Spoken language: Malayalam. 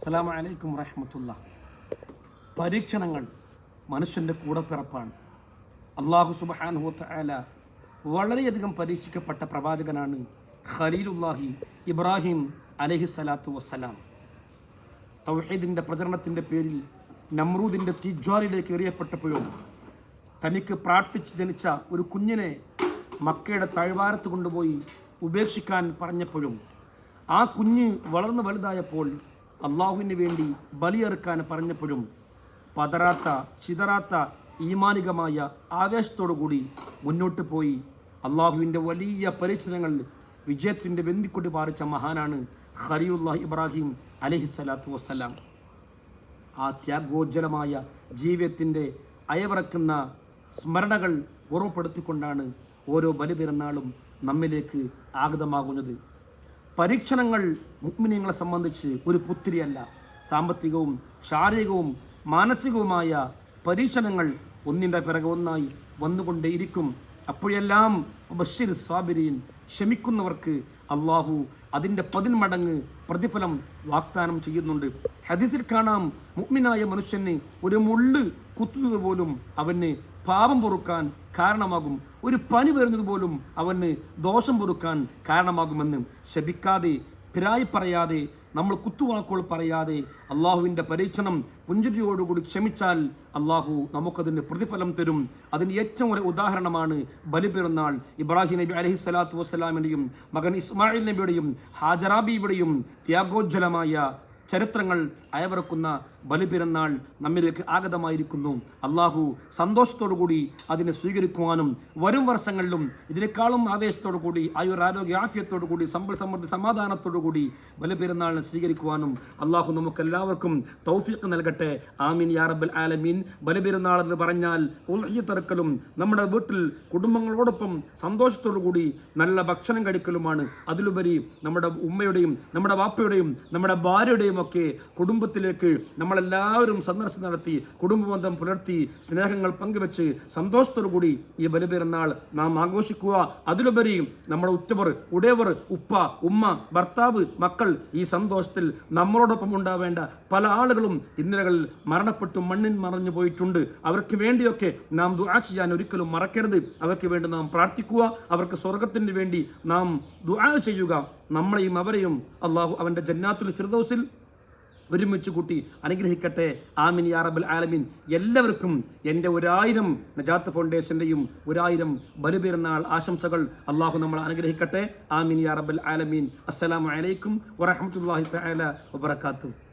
അസ്സലാമു അലൈക്കും വറഹമത്തുള്ള. പരീക്ഷണങ്ങൾ മനുഷ്യന്റെ കൂടപ്പിറപ്പാണ്. അള്ളാഹു സുബാനുഹു തആല വളരെയധികം പരീക്ഷിക്കപ്പെട്ട പ്രവാചകനാണ് ഖലീലുല്ലാഹി ഇബ്രാഹിം അലഹി സ്വലാത്തു വസ്സലാം. തൗഹീദിന്റെ പ്രചരണത്തിന്റെ പേരിൽ നമ്രൂദിന്റെ തീജ്വാലിലേക്ക് എറിയപ്പെട്ടപ്പോഴും തനിക്ക് പ്രാർത്ഥിച്ച് ജനിച്ച ഒരു കുഞ്ഞിനെ മക്കയുടെ താഴ്വാരത്ത് കൊണ്ടുപോയി ഉപേക്ഷിക്കാൻ പറഞ്ഞപ്പോഴും ആ കുഞ്ഞ് വളർന്നു വലുതായപ്പോൾ അള്ളാഹുവിന് വേണ്ടി ബലിയെറുക്കാൻ പറഞ്ഞപ്പോഴും പതറാത്ത ചിതറാത്ത ഈമാനികമായ ആവേശത്തോടു കൂടി മുന്നോട്ട് പോയി. അള്ളാഹുവിന്റെ വലിയ പരീക്ഷണങ്ങളിൽ വിജയത്തിന്റെ വെന്തിക്കൊണ്ട് പാറിച്ച മഹാനാണ് ഖറിയുല്ലാഹ് ഇബ്രാഹിം അലഹിസ്സലാത്തു വസ്സലാം. ആ ത്യാഗോജ്ജലമായ ജീവിതത്തിന്റെ അയവിറക്കുന്ന സ്മരണകൾ ഓർമ്മപ്പെടുത്തിക്കൊണ്ടാണ് ഓരോ ബലിപെരുന്നാളും നമ്മിലേക്ക് ആഗതമാകുന്നത്. പരീക്ഷണങ്ങൾ മുഗ്മിനിയങ്ങളെ സംബന്ധിച്ച് ഒരു പുത്തിരിയല്ല. സാമ്പത്തികവും ശാരീരികവും മാനസികവുമായ പരീക്ഷണങ്ങൾ ഒന്നിന്റെ പിറകെ ഒന്നായി വന്നുകൊണ്ടേയിരിക്കും. അപ്പോഴെല്ലാം ബഷീർ സ്വാബിരീൻ ക്ഷമിക്കുന്നവർക്ക് അള്ളാഹു അതിന്റെ പതിന്മടങ്ങ് പ്രതിഫലം വാഗ്ദാനം ചെയ്യുന്നുണ്ട്. ഹദീസിൽ കാണാം മുഗ്മിനായ മനുഷ്യന് ഒരു മുള്ള് കുത്തുന്നത് പോലും അവന് പാപം പൊറുക്കാൻ കാരണമാകും. ഒരു പനി വരുന്നത് പോലും അവന് ദോഷം പൊറുക്കാൻ കാരണമാകുമെന്ന് ശപിക്കാതെ പിരായി പറയാതെ നമ്മൾ കുത്തുവാക്കുകൾ പറയാതെ അള്ളാഹുവിന്റെ പരീക്ഷണം പുഞ്ചിരിയോടുകൂടി ക്ഷമിച്ചാൽ അള്ളാഹു നമുക്കതിന് പ്രതിഫലം തരും. അതിന് ഏറ്റവും ഒരു ഉദാഹരണമാണ് ബലിപെരുന്നാൾ ഇബ്രാഹിം നബി അലഹി സ്വലാത്തു വസ്സലാമിന്റെയും മകൻ ഇസ്മായിൽ നബിയുടെയും ഹാജറാബിയുടെയും ത്യാഗോജ്വലമായ ചരിത്രങ്ങൾ അയവിറക്കുന്ന ബലിപെരുന്നാൾ നമ്മിലേക്ക് ആഗതമായിരിക്കുന്നു. അള്ളാഹു സന്തോഷത്തോടുകൂടി അതിനെ സ്വീകരിക്കുവാനും വരും വർഷങ്ങളിലും ഇതിനേക്കാളും ആവേശത്തോടു കൂടി ആയുരാരോഗ്യ ആഫ്യത്തോടു കൂടി സമ്പൽ സമൃദ്ധി സമാധാനത്തോടു കൂടി ബലിപെരുന്നാളിനെ സ്വീകരിക്കുവാനും അള്ളാഹു നമുക്കെല്ലാവർക്കും തൗഫീഖ് നൽകട്ടെ. ആമീൻ യാറബൽ ആലമീൻ. ബലിപെരുന്നാൾ എന്ന് പറഞ്ഞാൽ ഉൽഹിയത്തിറക്കലും നമ്മുടെ വീട്ടിൽ കുടുംബങ്ങളോടൊപ്പം സന്തോഷത്തോടു കൂടി നല്ല ഭക്ഷണം കഴിക്കലുമാണ്. അതിലുപരി നമ്മുടെ ഉമ്മയുടെയും നമ്മുടെ വാപ്പയുടെയും നമ്മുടെ ഭാര്യയുടെയും ഒക്കെ കുടുംബത്തിലേക്ക് നമ്മളെല്ലാവരും സന്ദർശനം നടത്തി കുടുംബബന്ധം പുലർത്തി സ്നേഹങ്ങൾ പങ്കുവെച്ച് സന്തോഷത്തോടു കൂടി ഈ ബലിപെരുന്നാൾ നാം ആഘോഷിക്കുക. അതിലുപരി നമ്മുടെ ഉറ്റവർ ഉടയവർ ഉപ്പ ഉമ്മ ഭർത്താവ് മക്കൾ ഈ സന്തോഷത്തിൽ നമ്മളോടൊപ്പം ഉണ്ടാവേണ്ട പല ആളുകളും ഇന്നലകളിൽ മരണപ്പെട്ടു മണ്ണിൻ മറഞ്ഞു പോയിട്ടുണ്ട്. അവർക്ക് വേണ്ടിയൊക്കെ നാം ദുആ ചെയ്യാൻ ഒരിക്കലും മറക്കരുത്. അവർക്ക് വേണ്ടി നാം പ്രാർത്ഥിക്കുക. അവർക്ക് സ്വർഗത്തിന് വേണ്ടി നാം ദുആ ചെയ്യുക. നമ്മളെയും അവരെയും അള്ളാഹു അവന്റെ ജന്നാത്തുൽ ഫിർദൗസിൽ ഒരുമിച്ച് കൂട്ടി അനുഗ്രഹിക്കട്ടെ. ആമിൻ യാറബൽ ആലമിൻ. എല്ലാവർക്കും എന്റെ ഒരായിരം നജാത്ത് ഫൗണ്ടേഷന്റെയും ഒരായിരം ബലുപെരുന്നാൾ ആശംസകൾ അള്ളാഹു നമ്മൾ അനുഗ്രഹിക്കട്ടെ. ആമിൻ യാറബൽ ആലമീൻ. അസ്സലാമു അലൈക്കും വറഹ്മത്തുള്ളാഹി തആല വബറകാതുഹു.